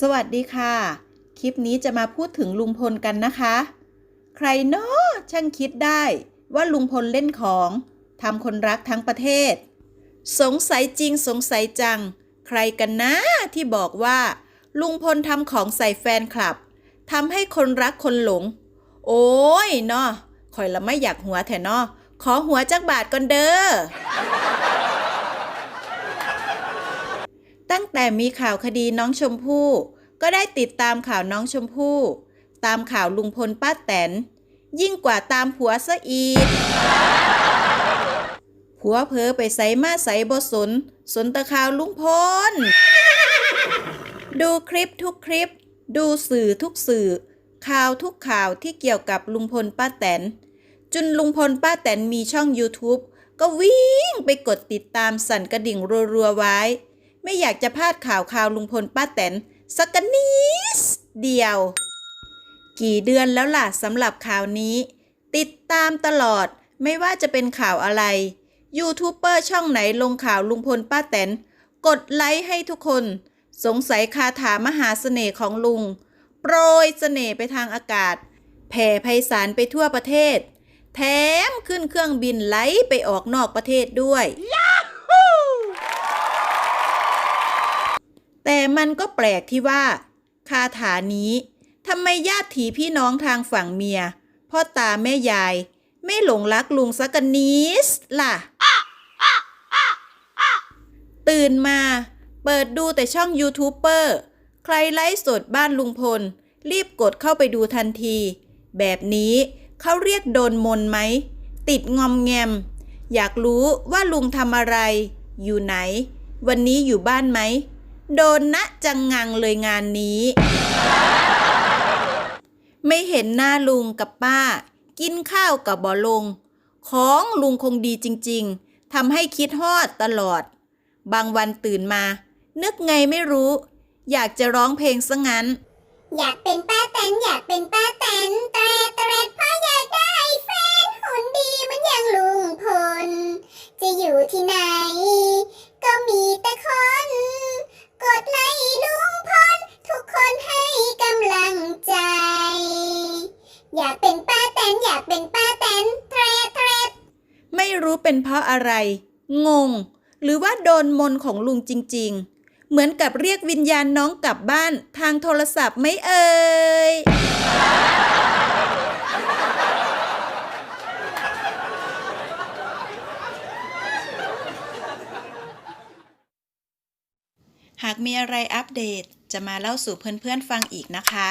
สวัสดีค่ะ คลิปนี้จะมาพูดถึงลุงพลกันนะคะ ใครเนาะช่างคิดได้ว่าลุงพลเล่นของทำคนรักทั้งประเทศ สงสัยจริงสงสัยจัง ใครกันนะที่บอกว่า ลุงพลทำของใส่แฟนคลับทำให้คนรักคนหลง โอ้ยเนาะคอยละไม่อยากหัวแถเนาะขอหัวจักบาทก่อนเด้อ ตั้งแต่มีข่าวคดีน้องชมพู่ ก็ได้ติดตามข่าวน้องชมพู่ ตามข่าวลุงพลป้าแตน ยิ่งกว่าตามผัวซะอีกผัวเพอไปใส่มาใส่บสน สนตะข่าวลุงพล ดูคลิปทุกคลิป ดูสื่อทุกสื่อ ข่าวทุกข่าวที่เกี่ยวกับลุงพลป้าแตน จนลุงพลป้าแตนมีช่อง YouTube ก็วิ่งไปกดติดตามสั่นกระดิ่งรัวๆไว้ ไม่อยากจะพลาดข่าวข่าวลุงพลป้าแตนสักนิดเดียว กี่เดือนแล้วล่ะสำหรับข่าวนี้ ติดตามตลอดไม่ว่าจะเป็นข่าวอะไร ยูทูบเบอร์ช่องไหนลงข่าวลุงพลป้าแตน กดไลค์ให้ทุกคน สงสัยคาถามหาเสน่ห์ของลุง โปรยเสน่ห์ไปทางอากาศ แผ่ไพศาลไปทั่วประเทศ แถมขึ้นเครื่องบินไหลไปออกนอกประเทศด้วย แต่มันก็แปลกที่ว่า คาถานี้ทำไมญาติถีพี่น้องทางฝั่งเมีย พ่อตาแม่ยาย ไม่หลงรักลุงสักนิดล่ะ ตื่นมา เปิดดูแต่ช่องยูทูบเบอร์ใครไลฟ์สดบ้านลุงพล รีบกดเข้าไปดูทันที แบบนี้เขาเรียกโดนมนไหม ติดงอมแงม อยากรู้ว่าลุงทำอะไร อยู่ไหน วันนี้อยู่บ้านไหม โดนนะจังงังเลยงานนี้ ไม่เห็นหน้าลุงกับป้า กินข้าวกับบอลง ของลุงคงดีจริง ๆทำให้คิดฮอดตลอด บางวันตื่นมา นึกไงไม่รู้ อยากจะร้องเพลงซะงั้น อยากเป็นป้าแตนอยากเป็นป้า อยากเป็นป้าแตนอยากเป็นป้าแตนแทรแทรไม่รู้เป็นเพราะอะไร งง หรือว่าโดนมนของลุงจริง ๆ เหมือนกับเรียกวิญญาณน้องกลับบ้านทางโทรศัพท์ไม่เอ่ยหากมีอะไรอัปเดตจะมาเล่าสู่เพื่อนๆฟังอีกนะคะ